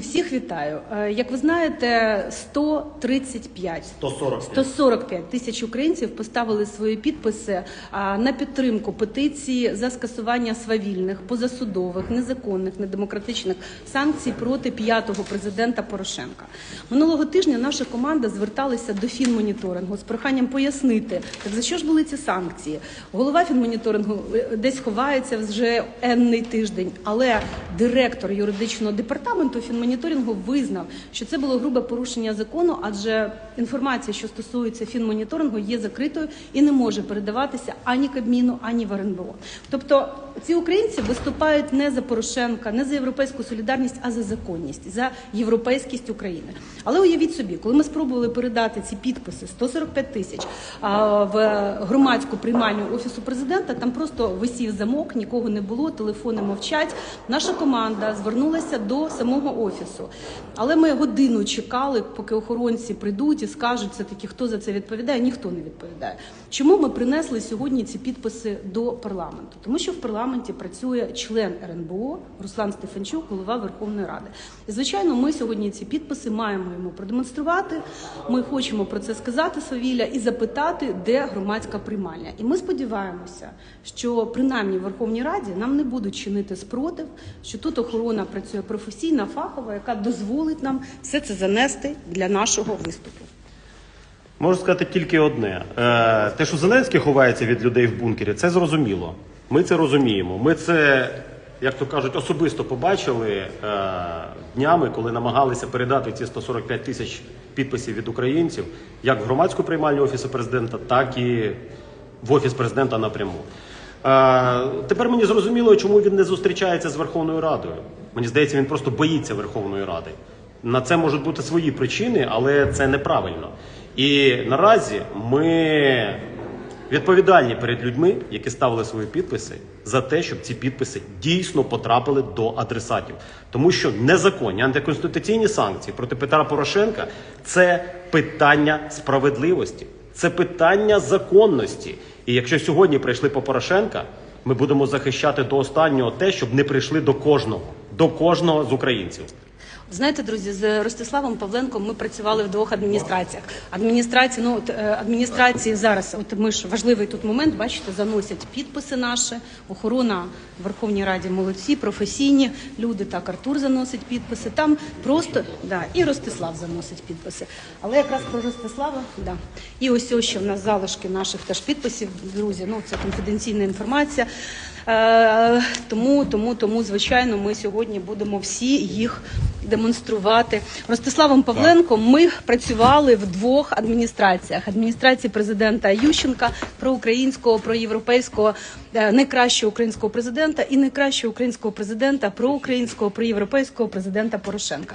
Всіх вітаю. Е, Як ви знаєте, 135 145. 145 тисяч українців поставили свої підписи на підтримку петиції за скасування свавільних, позасудових, незаконних, недемократичних санкцій проти п'ятого президента Порошенка. Минулого тижня наша команда зверталася до фінмоніторингу з проханням пояснити, так за що ж були ці санкції. Голова фінмоніторингу е, десь ховається вже енний тиждень, але директор юридичного департаменту фінмоніторингу визнав, що це було грубе порушення закону, адже інформація, що стосується фінмоніторингу, є закритою і не може передаватися ані Кабміну, ані в РНБО. Тобто ці українці виступають не за Порошенка, не за європейську солідарність, а за законність, за європейськість України. Але уявіть собі, коли ми спробували передати ці підписи 145 тисяч в громадську приймальню офісу президента, там просто висів замок, нікого не було, телефони мовчать. Наша команда звернулася до самого офісу, але ми годину чекали, поки охоронці прийдуть і скажуть все таки, хто за це відповідає. Ніхто не відповідає. Чому ми принесли сьогодні ці підписи до парламенту? Тому що в парламенті працює член РНБО Руслан Стефанчук, голова Верховної Ради. І звичайно, ми сьогодні ці підписи маємо йому продемонструвати. Ми хочемо про це сказати Савілля і запитати, де громадська приймальня. І ми сподіваємося, що принаймні в Верховній Раді нам не будуть чинити спротив, що тут охорона працює професійна, фахова, яка дозволить нам все це занести для нашого виступу. Можу сказати тільки одне: Е, те, що Зеленський ховається від людей в бункері, це зрозуміло. Ми це розуміємо. Ми це, як то кажуть, особисто побачили е, днями, коли намагалися передати ці 145 тисяч підписів від українців, як в громадську приймальню офісу президента, так і в офіс президента напряму. Е, тепер мені зрозуміло, чому він не зустрічається з Верховною Радою. Мені здається, він просто боїться Верховної Ради. На це можуть бути свої причини, але це неправильно. І наразі ми відповідальні перед людьми, які ставили свої підписи, за те, щоб ці підписи дійсно потрапили до адресатів. Тому що незаконні антиконституційні санкції проти Петра Порошенка це питання справедливості, це питання законності. І якщо сьогодні прийшли по Порошенка, ми будемо захищати до останнього те, щоб не прийшли до кожного, до кожного з українців. Знаєте, друзі, з Ростиславом Павленком ми працювали в двох адміністраціях. Адміністрації, ну от е, адміністрації зараз, от ми ж важливий тут момент, бачите, заносять підписи наші. Охорона в Верховній Раді молодці, професійні люди. Так, Артур заносить підписи. Там просто да, і Ростислав заносить підписи. Але якраз про Ростислава, да. І ось ось ще в нас залишки наших теж підписів, друзі. Ну це конфіденційна інформація. Е, тому, тому, тому, звичайно, ми сьогодні будемо всі їх демонструвати. Ростиславом Павленком ми працювали в двох адміністраціях: адміністрації президента Ющенка, проукраїнського, проєвропейського, е, найкращого українського президента і найкращого українського президента, проукраїнського, проєвропейського президента Порошенка.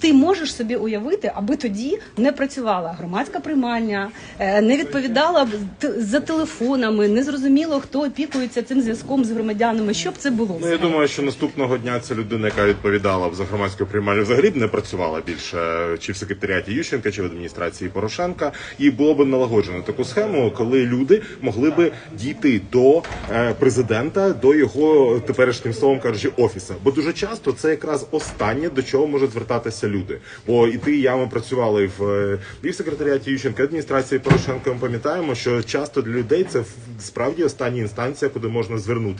Ти можеш собі уявити, аби тоді не працювала громадська приймальня, е, не відповідала за телефонами, не зрозуміло, хто опікується цим зв'язком з громадянами. Що б це було? Ну, я думаю, що наступного дня ця людина, яка відповідала за громадську приймальню, взагалі б не працювала більше чи в секретаріаті Ющенка, чи в адміністрації Порошенка, і було б налагоджено таку схему, коли люди могли би дійти до е, президента, до його теперішнім словом кажучи, офіса. Бо дуже часто це якраз останнє до чого можуть звертатися люди. Бо і ти, і я ми працювали в е, і в секретаріаті Ющенка, адміністрації Порошенка. Ми пам'ятаємо, що часто для людей це справді остання інстанція, куди можна звернутися.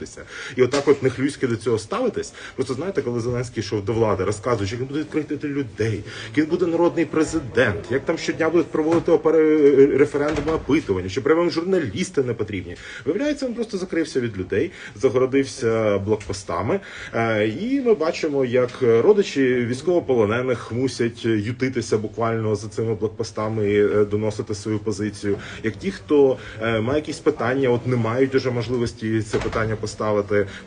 І отак, от нехлюйськи до цього ставитись. Просто знаєте, коли Зеленський йшов до влади, розказуючи, як він буде відкрити людей, як він буде народний президент, як там щодня будуть проводити референдуми опитування, що прямо журналісти не потрібні. Виявляється, він просто закрився від людей, загородився блокпостами. Е, І ми бачимо, як родичі військовополонених мусять ютитися буквально за цими блокпостами і е, доносити свою позицію. Як ті, хто е, має якісь питання, от не мають уже можливості це питання поставити.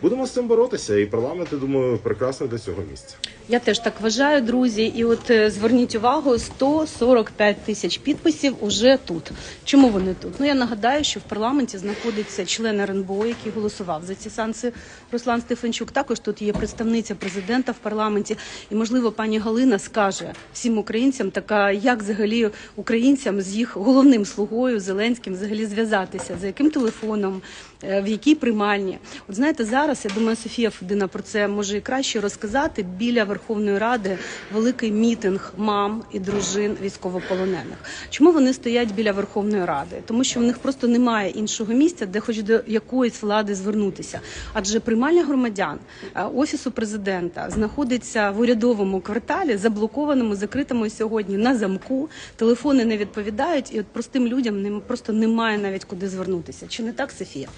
Будемо з цим боротися, і парламент, думаю, прекрасно для цього місця. Я теж так вважаю, друзі. І от е, зверніть увагу, 145 тисяч підписів уже тут. Чому вони тут? Ну я нагадаю, що в парламенті знаходиться член РНБО, який голосував за ці санкції. Руслан Стефанчук. Також тут є представниця президента в парламенті. І можливо, пані Галина скаже всім українцям, така як взагалі українцям з їх головним слугою Зеленським взагалі зв'язатися, за яким телефоном, в якій приймальні. От знаєте, зараз я думаю, Софія Федина про це може і краще розказати. Біля Верховної Ради великий мітинг мам і дружин військовополонених. Чому вони стоять біля Верховної Ради? Тому що в них просто немає іншого місця, де хоч до якоїсь влади звернутися. Адже приймальня громадян е, офісу президента знаходиться в урядовому кварталі, заблокованому, закритому сьогодні на замку. Телефони не відповідають, і от простим людям просто немає навіть куди звернутися. Чи не так, Софія?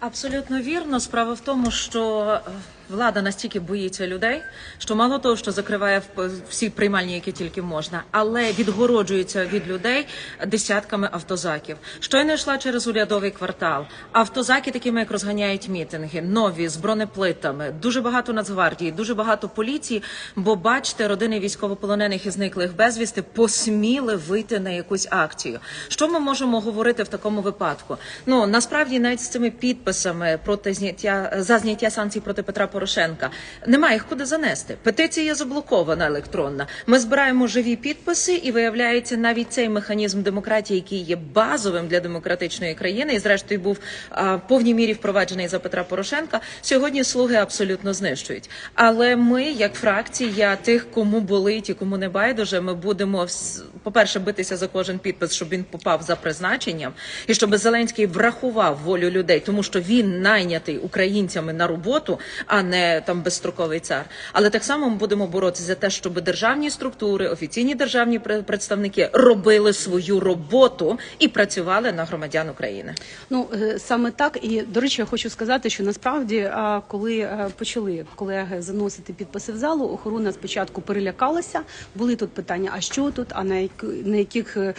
Абсолютно вірно. Справа в тому, що е, влада настільки боїться людей, що мало того, що закриває всі приймальні, які тільки можна, але відгороджується від людей десятками автозаків. Щойно йшла через урядовий квартал. Автозаки, такими як розганяють мітинги, нові з бронеплитами, дуже багато нацгвардії, дуже багато поліції. Бо бачите, родини військовополонених і зниклих безвісти посміли вийти на якусь акцію. Що ми можемо говорити в такому випадку? Ну насправді навіть з цими підписами проти зняття за зняття санкцій проти Петра Порошенка немає їх куди занести. Петиція заблокована електронна. Ми збираємо живі підписи, і виявляється, навіть цей механізм демократії, який є базовим для демократичної країни, і зрештою був а, в повній мірі впроваджений за Петра Порошенка. Сьогодні слуги абсолютно знищують. Але ми, як фракція, тих, кому болить і кому не байдуже, ми будемо по-перше, битися за кожен підпис, щоб він попав за призначенням, і щоб Зеленський врахував волю людей, тому що він найнятий українцями на роботу, а не там безстроковий цар. Але так само ми будемо боротися за те, щоб державні структури, офіційні державні пре- представники робили свою роботу і працювали на громадян України. Ну е, саме так. І до речі, я хочу сказати, що насправді, коли е, почали колеги заносити підписи в залу, охорона спочатку перелякалася. Були тут питання: а що тут? А на на яких е,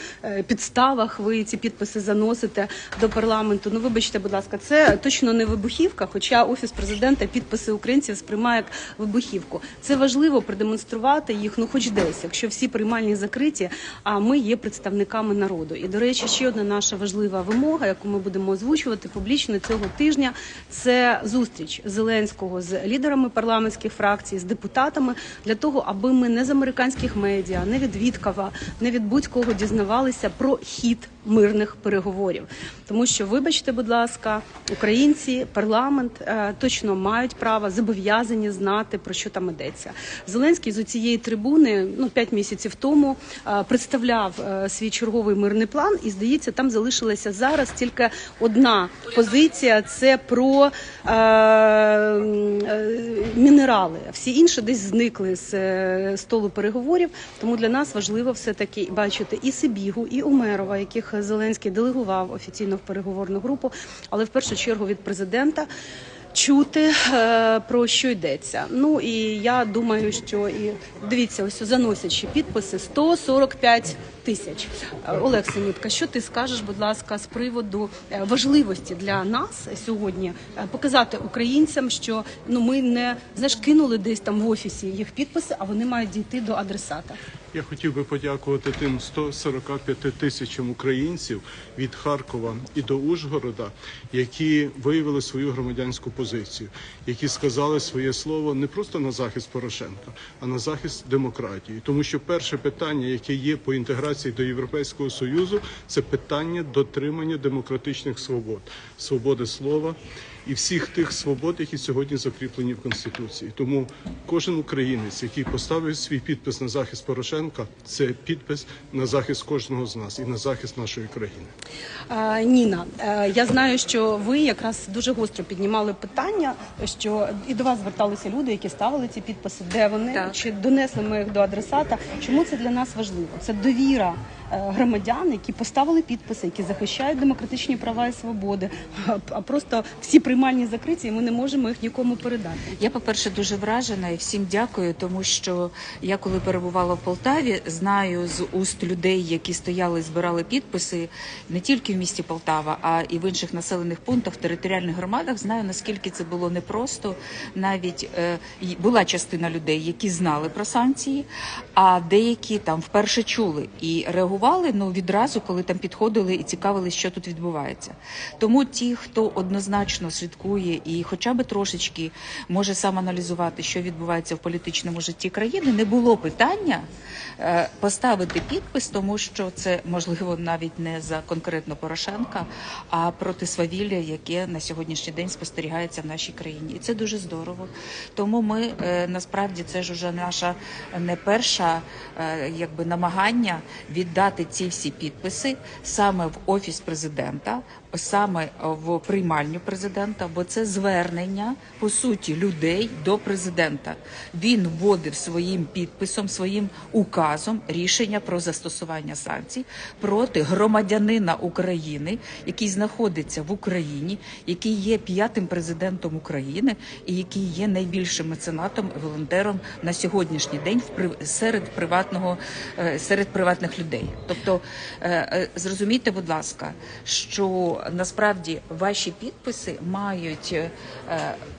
підставах ви ці підписи заносите до парламенту? Ну вибачте, будь ласка, це точно не вибухівка. Хоча офіс президента підписи українців сприймає як вибухівку. Це важливо продемонструвати їх, ну хоч десь, якщо всі приймальні закриті. А ми є представниками народу. І до речі, ще одна наша важлива вимога, яку ми будемо озвучувати публічно цього тижня, це зустріч Зеленського з лідерами парламентських фракцій, з депутатами для того, аби ми не з американських медіа, не від Віткова, не від будь-кого дізнавалися про хід мирних переговорів. Тому що, вибачте, будь ласка, українці, парламент е, точно мають право зобов'язані знати про що там йдеться. Зеленський з цієї трибуни ну п'ять місяців тому е, представляв е, свій черговий мирний план, і здається, там залишилася зараз тільки одна позиція: це про е, е, мінерали. Всі інші десь зникли з е, столу переговорів. Тому для нас важливо все таки бачити і Сибігу, і Умерова, яких Зеленський делегував офіційно в переговорну групу, але в першу чергу від президента. Чути е, про що йдеться. Ну і я думаю, що і дивіться, ось заносячи підписи 145 тисяч. Е, Олег Синютка, що ти скажеш, будь ласка, з приводу е, важливості для нас сьогодні показати українцям, що ну ми не знаєш, кинули десь там в офісі їх підписи, а вони мають дійти до адресата. Я хотів би подякувати тим 145 тисячам українців від Харкова і до Ужгорода, які виявили свою громадянську позицію, які сказали своє слово не просто на захист Порошенка, а на захист демократії. Тому що перше питання, яке є по інтеграції до Європейського союзу, це питання дотримання демократичних свобод, свободи слова і всіх тих свобод, які сьогодні закріплені в конституції. Тому кожен українець, який поставив свій підпис на захист Порошенка, це підпис на захист кожного з нас і на захист нашої країни. Е, Ніна, е, я знаю, що ви якраз дуже гостро піднімали питання, що і до вас зверталися люди, які ставили ці підписи. Де вони Так. чи донесли ми їх до адресата? Чому це для нас важливо? Це довіра громадян, які поставили підписи, які захищають демократичні права і свободи. А- просто всі приймальні закриті, і ми не можемо їх нікому передати. Я, по-перше, дуже вражена і всім дякую, тому що я, коли перебувала в Полтаві, знаю з уст людей, які стояли збирали підписи не тільки в місті Полтава, а і в інших населених пунктах, територіальних громадах. Знаю наскільки це було непросто. Навіть е, була частина людей, які знали про санкції, а деякі там вперше чули і реагували ну відразу, коли там підходили і цікавились, що тут відбувається. Тому ті, хто однозначно слідкує і хоча б трошечки може сам аналізувати, що відбувається в політичному житті країни, не було питання е, поставити підпис, тому що це можливо навіть не за конкретно Порошенка, а проти свавілля, яке на сьогоднішній день спостерігається в нашій країні, і це дуже здорово. Тому ми е, насправді це ж уже наша не перша е, якби намагання віддати ці всі підписи саме в офіс президента, саме в приймальню президента, бо це звернення по суті людей до президента. Він вводив своїм підписом, своїм указом рішення про застосування санкцій проти громадянина України, який знаходиться в Україні, який є п'ятим президентом України і який є найбільшим меценатом і волонтером на сьогоднішній день серед приватного е, серед приватних людей. Тобто е, е, зрозумійте, будь ласка, що насправді ваші підписи мають е,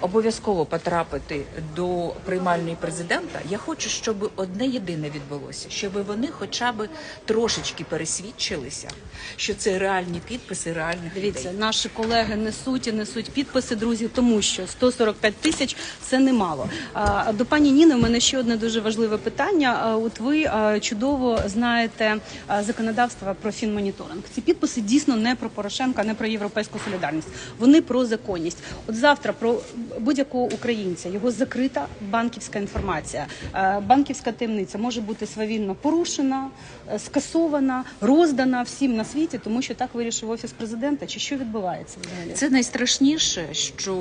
обов'язково потрапити до приймальної президента. Я хочу, щоб одне єдине відбулося, щоб вони хоча б трошечки пересвідчилися, що це реальні підписи реальних Дивіться, людей. наші колеги несуть і несуть підписи, друзі, тому що 145 тисяч це немало. До пані Ніни, в мене ще одне дуже важливе питання. От ви чудово знаєте а, законодавство про фінмоніторинг. Ці підписи дійсно не про Порошенка, не про європейську солідарність. Вони про законність. От завтра про будь-якого українця його закрита банківська інформація. Е, Банківська таємниця може бути свавільно порушена, е, скасована, роздана всім на світі, тому що так вирішив офіс президента. Чи що відбувається взагалі? Це найстрашніше, що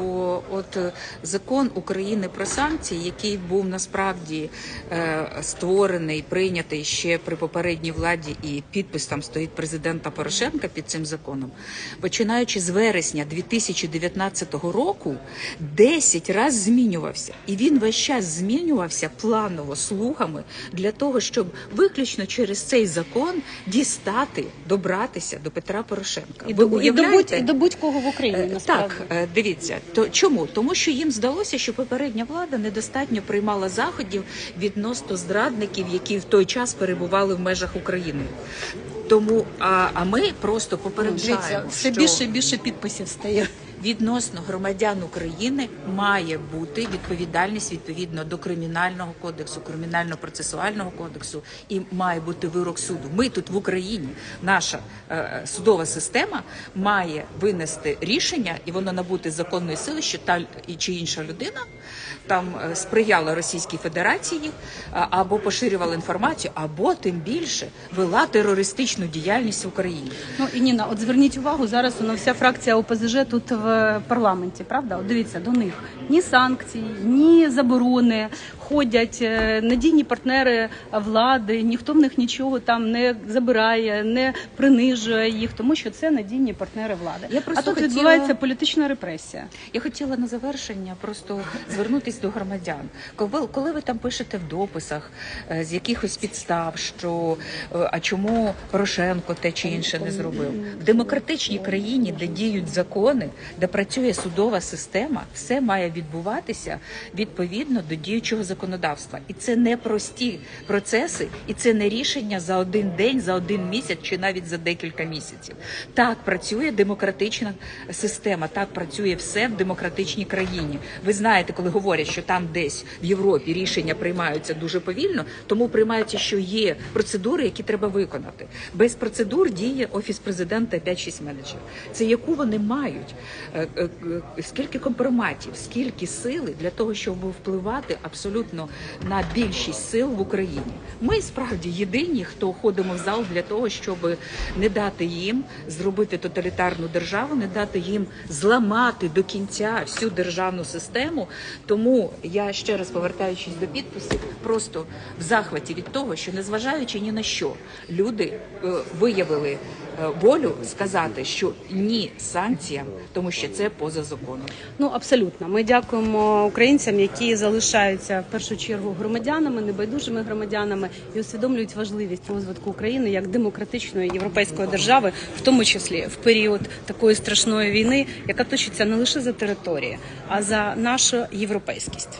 от е, закон України про санкції, який був насправді е, створений, прийнятий ще при попередній владі, і підпис там стоїть президента Порошенка під цим законом, починаючи з вересня 2019 року, 10 разів змінювався, і він весь час змінювався планово слугами для того, щоб виключно через цей закон дістати, добратися до Петра Порошенка. І Ви до, і до, будь, і до будь-кого в Україні Е, насправді. Так, е, дивіться, то чому? Тому що їм здалося, що попередня влада недостатньо приймала заходів відносно зрадників, які в той час перебували в межах України. Тому а, а ми просто попереджаємо, все що більше і більше підписів стає. Відносно громадян України має бути відповідальність відповідно до кримінального кодексу, кримінально-процесуального кодексу, і має бути вирок суду. Ми тут в Україні, наша е, судова система має винести рішення, і воно набути законної сили, що та чи інша людина там е, сприяла Російській Федерації а, або поширювала інформацію, або тим більше вела терористичну діяльність в Україні. Ну і Ніна, от зверніть увагу, зараз у вся фракція ОПЗЖ тут в парламенті, правда? От дивіться до них ні санкцій, ні заборони. Ходять е, надійні партнери влади, ніхто в них нічого там не забирає, не принижує їх, тому що це надійні партнери влади. Я а просто тут хотіла- відбувається політична репресія. Я хотіла на завершення просто звернутися до громадян. Коли, коли ви там пишете в дописах е, з якихось підстав, що е, а чому Порошенко те чи інше не зробив в демократичній країні, де діють закони, де працює судова система, все має відбуватися відповідно до діючого законодавства, і це не прості процеси, і це не рішення за один день, за один місяць чи навіть за декілька місяців. Так працює демократична система, так працює все в демократичній країні. Ви знаєте, коли говорять, що там десь в Європі рішення приймаються дуже повільно, тому приймаються, що є процедури, які треба виконати. Без процедур діє офіс президента 5-6 менеджерів. Це яку вони мають? Е, е, е, Скільки компроматів, скільки сили для того, щоб впливати абсолютно на більшість сил в Україні? Ми справді єдині, хто ходимо в зал для того, щоб не дати їм зробити тоталітарну державу, не дати їм зламати до кінця всю державну систему. Тому я ще раз повертаючись до підписів, просто в захваті від того, що незважаючи ні на що, люди виявили волю сказати, що ні санкціям, тому що це поза законом. Ну абсолютно. Ми дякуємо українцям, які залишаються в першу чергу громадянами, небайдужими громадянами і усвідомлюють важливість розвитку України як демократичної європейської держави, в тому числі в період такої страшної війни, яка точиться не лише за території, а за нашу європейськість.